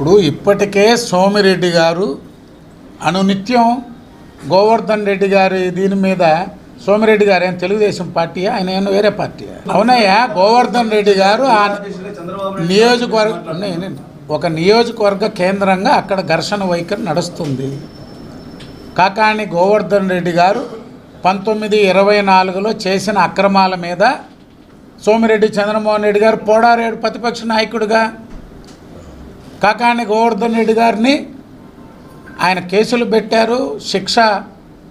ఇప్పుడు ఇప్పటికే సోమిరెడ్డి గారు అనునిత్యం గోవర్ధన్ రెడ్డి గారి దీని మీద సోమిరెడ్డి గారు ఏం తెలుగుదేశం పార్టీ ఆయన ఏమన్నా వేరే పార్టీ అవునయ్యా గోవర్ధన్ రెడ్డి గారు ఆ నియోజకవర్గ ఒక నియోజకవర్గ కేంద్రంగా అక్కడ ఘర్షణ వైఖరి నడుస్తుంది. కాకాణి గోవర్ధన్ రెడ్డి గారు పంతొమ్మిది ఇరవై నాలుగులో చేసిన అక్రమాల మీద సోమిరెడ్డి చంద్రమోహన్ రెడ్డి గారు పోడారేడు ప్రతిపక్ష నాయకుడిగా కాకాని గోవర్ధన్ రెడ్డి గారిని ఆయన కేసులు పెట్టారు శిక్ష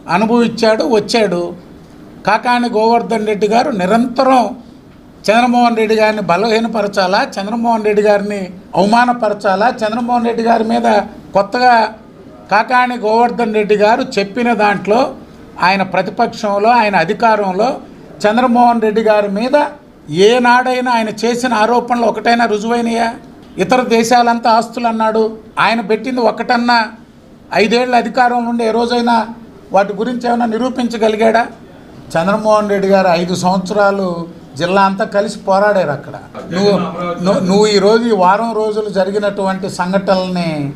అనుభవించాడు వచ్చాడు. కాకాని గోవర్ధన్ రెడ్డి గారు నిరంతరం చంద్రమోహన్ రెడ్డి గారిని బలహీనపరచాలా చంద్రమోహన్ రెడ్డి గారిని అవమానపరచాలా చంద్రమోహన్ రెడ్డి గారి మీద కొత్తగా కాకాని గోవర్ధన్ రెడ్డి గారు చెప్పిన దాంట్లో ఆయన ప్రతిపక్షంలో ఆయన అధికారంలో చంద్రమోహన్ రెడ్డి గారి మీద ఏనాడైనా ఆయన చేసిన ఆరోపణలు ఒకటైనా రుజువైనయా? ఇతర దేశాలంతా ఆస్తులు అన్నాడు ఆయన పెట్టింది ఒకటన్నా. ఐదేళ్ళ అధికారం నుండి ఏ రోజైనా వాటి గురించి ఏమైనా నిరూపించగలిగాడా? చంద్రమోహన్ రెడ్డి గారు ఐదు సంవత్సరాలు జిల్లా అంతా కలిసి పోరాడారు అక్కడ. నువ్వు నువ్వు- నువ్వు ఈరోజు ఈ వారం రోజులు జరిగినటువంటి సంఘటనల్ని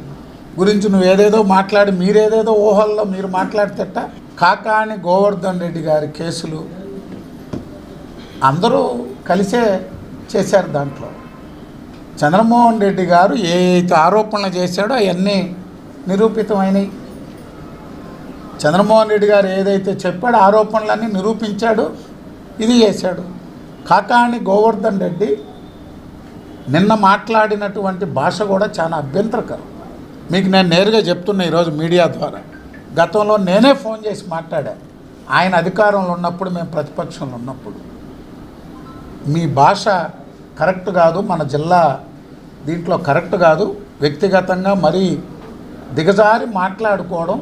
గురించి నువ్వు ఏదేదో మాట్లాడి మీరేదేదో ఊహల్లో మీరు మాట్లాడితేట కాకాని గోవర్ధన్ రెడ్డి గారి కేసులు అందరూ కలిసే చేశారు దాంట్లో. చంద్రమోహన్ రెడ్డి గారు ఏ ఆరోపణలు చేశాడో అవన్నీ నిరూపితమైనవి చంద్రమోహన్ రెడ్డి గారు ఏదైతే చెప్పాడో ఆరోపణలన్నీ నిరూపించాడు ఇది చేశాడు. కాకాణి గోవర్ధన్ రెడ్డి నిన్న మాట్లాడినటువంటి భాష కూడా చాలా అభ్యంతరకరం. మీకు నేను నేరుగా చెప్తున్నా ఈరోజు మీడియా ద్వారా. గతంలో నేనే ఫోన్ చేసి మాట్లాడా. ఆయన అధికారంలో ఉన్నప్పుడు మేము ప్రతిపక్షంలో ఉన్నప్పుడు. మీ భాష కరెక్ట్ కాదు మన జిల్లా దీంట్లో కరెక్ట్ కాదు. వ్యక్తిగతంగా మరీ దిగజారి మాట్లాడుకోవడం.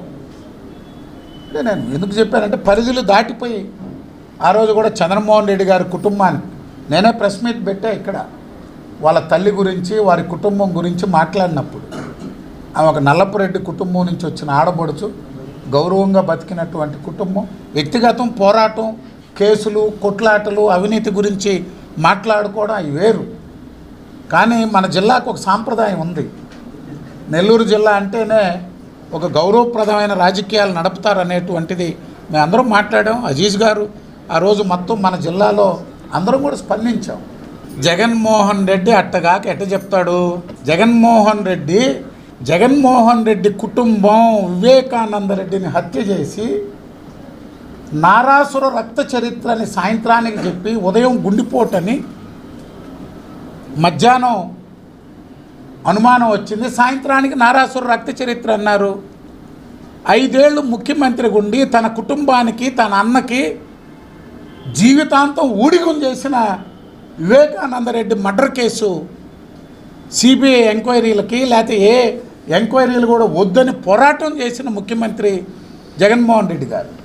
నేను ఎందుకు చెప్పానంటే పరిధులు దాటిపోయి ఆ రోజు కూడా చంద్రమోహన్ రెడ్డి గారి కుటుంబాన్ని నేనే ప్రెస్ మీట్ పెట్టా ఇక్కడ. వాళ్ళ తల్లి గురించి వారి కుటుంబం గురించి మాట్లాడినప్పుడు. ఆమె ఒక నల్లపురెడ్డి కుటుంబం నుంచి వచ్చిన ఆడబడుచు గౌరవంగా బతికినటువంటి కుటుంబం. వ్యక్తిగతం పోరాటం కేసులు కొట్లాటలు అవినీతి గురించి మాట్లాడుకోవడం అవి వేరు. కానీ మన జిల్లాకు ఒక సాంప్రదాయం ఉంది. నెల్లూరు జిల్లా అంటేనే ఒక గౌరవప్రదమైన రాజకీయాలు నడుపుతారనేటువంటిది మేము అందరం మాట్లాడాం. అజీజ్ గారు ఆ రోజు మొత్తం మన జిల్లాలో అందరం కూడా స్పందించాం. జగన్మోహన్ రెడ్డి అట్టగాక ఎట్ట చెప్తాడు? జగన్మోహన్ రెడ్డి జగన్మోహన్ రెడ్డి కుటుంబం వివేకానంద రెడ్డిని హత్య చేసి నారాసుర రక్త చరిత్రని సాయంత్రానికి చెప్పి ఉదయం గుండిపోటని మధ్యాహ్నం అనుమానం వచ్చింది. సాయంత్రానికి నారాసుర రక్త చరిత్ర అన్నారు. ఐదేళ్ళు ముఖ్యమంత్రి గుండి తన కుటుంబానికి తన అన్నకి జీవితాంతం ఊడిగం చేసిన వివేకానందరెడ్డి మర్డర్ కేసు సిబిఐ ఎంక్వైరీలకి లేకపోతే ఏ ఎంక్వైరీలు కూడా వద్దని పోరాటం చేసిన ముఖ్యమంత్రి జగన్మోహన్ రెడ్డి గారు.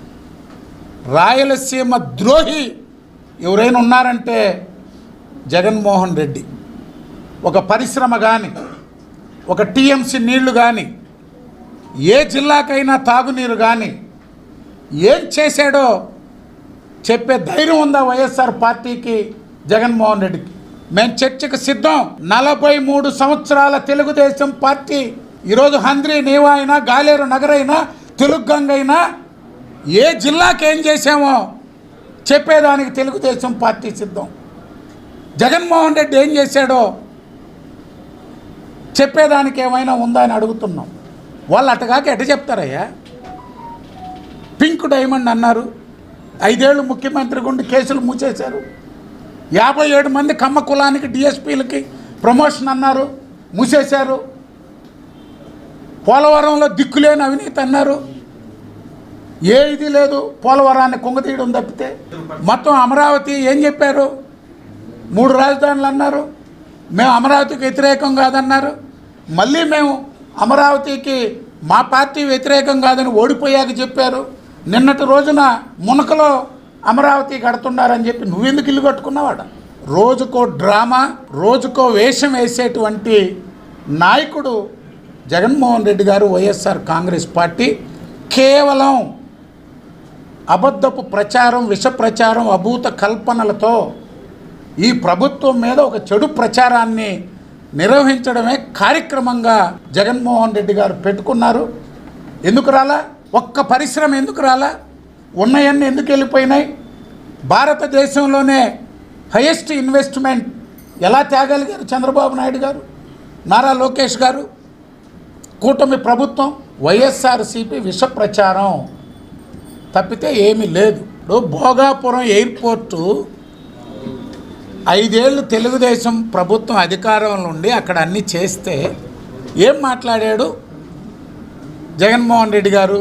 రాయలసీమ ద్రోహి ఎవరైనా ఉన్నారంటే జగన్మోహన్ రెడ్డి. ఒక పరిశ్రమ కానీ ఒక టీఎంసీ నీళ్ళు కానీ ఏ జిల్లాకైనా తాగునీరు కానీ ఏం చేశాడో చెప్పే ధైర్యం ఉందా వైఎస్ఆర్ పార్టీకి జగన్మోహన్ రెడ్డికి? మేము చర్చకు సిద్ధం. నలభై మూడు సంవత్సరాల తెలుగుదేశం పార్టీ ఈరోజు హంద్రి నీవా అయినా గాలేరు నగరైనా తెలుగు గంగైనా ఏ జిల్లాకి ఏం చేశామో చెప్పేదానికి తెలుగుదేశం పార్టీ సిద్ధం. జగన్మోహన్ రెడ్డి ఏం చేశాడో చెప్పేదానికి ఏమైనా ఉందా అని అడుగుతున్నాం. వాళ్ళు అటుగాక ఎట చెప్తారయ్యా? పింక్ డైమండ్ అన్నారు. ఐదేళ్ళు ముఖ్యమంత్రి గుండి కేసులు మూసేశారు. యాభై ఏడు మంది కమ్మ కులానికి డిఎస్పీలకి ప్రమోషన్ అన్నారు మూసేశారు. పోలవరంలో దిక్కులేని అవినీతి అన్నారు. ఏ ఇది లేదు. పోలవరాన్ని కుంగతీయడం తప్పితే మొత్తం అమరావతి ఏం చెప్పారు? మూడు రాజధానులు అన్నారు. మేము అమరావతికి వ్యతిరేకం కాదన్నారు. మళ్ళీ మేము అమరావతికి మా పార్టీ వ్యతిరేకం కాదని ఓడిపోయాక చెప్పారు. నిన్నటి రోజున మునకలో అమరావతి కడుతున్నారని చెప్పి నువ్వెందుకు ఇల్లు కట్టుకున్నావాడ రోజుకో డ్రామా రోజుకో వేషం వేసేటువంటి నాయకుడు జగన్మోహన్ రెడ్డి గారు వైఎస్ఆర్ కాంగ్రెస్ పార్టీ కేవలం అబద్ధపు ప్రచారం విష ప్రచారం అభూత కల్పనలతో ఈ ప్రభుత్వం మీద ఒక చెడు ప్రచారాన్ని నిర్వహించడమే కార్యక్రమంగా జగన్మోహన్ రెడ్డి గారు పెట్టుకున్నారు. ఎందుకు రాలా? ఒక్క పరిశ్రమ ఎందుకు రాలా? ఉన్నాయన్నీ ఎందుకు వెళ్ళిపోయినాయి? భారతదేశంలోనే హైయెస్ట్ ఇన్వెస్ట్మెంట్ ఎలా తేగలిగారు చంద్రబాబు నాయుడు గారు నారా లోకేష్ గారు? కూటమి ప్రభుత్వం వైఎస్ఆర్సీపీ విష ప్రచారం తప్పితే ఏమీ లేదు. ఇప్పుడు భోగాపురం ఎయిర్పోర్టు ఐదేళ్ళు తెలుగుదేశం ప్రభుత్వం అధికారంలో ఉండి అక్కడ అన్నీ చేస్తే ఏం మాట్లాడాడు? జగన్మోహన్ రెడ్డి గారు.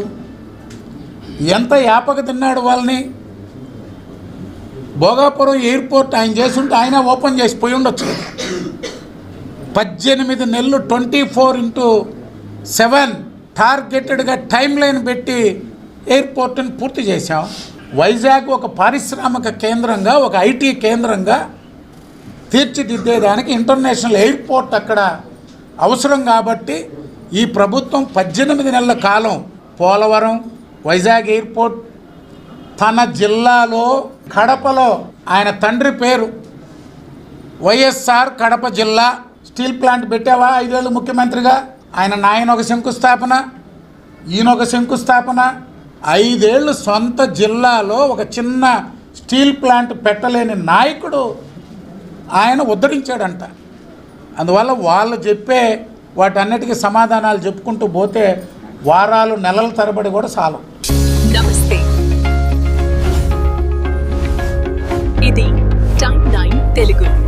ఎంత యాపక తిన్నాడు వాళ్ళని? భోగాపురం ఎయిర్పోర్ట్ ఆయన చేస్తుంటే ఆయన ఓపెన్ చేసి పోయి ఉండొచ్చు. పద్దెనిమిది నెలలు ట్వంటీ ఫోర్ ఇంటూ సెవెన్ టార్గెటెడ్గా టైం లైన్ పెట్టి ఎయిర్పోర్ట్ని పూర్తి చేశాం. వైజాగ్ ఒక పారిశ్రామిక కేంద్రంగా ఒక ఐటీ కేంద్రంగా తీర్చిదిద్దేదానికి ఇంటర్నేషనల్ ఎయిర్పోర్ట్ అక్కడ అవసరం కాబట్టి ఈ ప్రభుత్వం పద్దెనిమిది నెలల కాలం పోలవరం వైజాగ్ ఎయిర్పోర్ట్ తన జిల్లాలో కడపలో ఆయన తండ్రి పేరు వైఎస్ఆర్ కడప జిల్లా స్టీల్ ప్లాంట్ పెట్టావా? ఐదేళ్ళు ముఖ్యమంత్రిగా. ఆయన నాయన ఒక శంకుస్థాపన ఈయన ఒక శంకుస్థాపన ఐదేళ్ళు సొంత జిల్లాలో ఒక చిన్న స్టీల్ ప్లాంట్ పెట్టలేని నాయకుడు ఆయన ఉద్ధరించాడంట. అందువల్ల వాళ్ళు చెప్పే వాటన్నిటికీ సమాధానాలు చెప్పుకుంటూ పోతే వారాలు నెలల తరబడి కూడా చాలు. నమస్తే. ఇది నైన్ తెలుగు.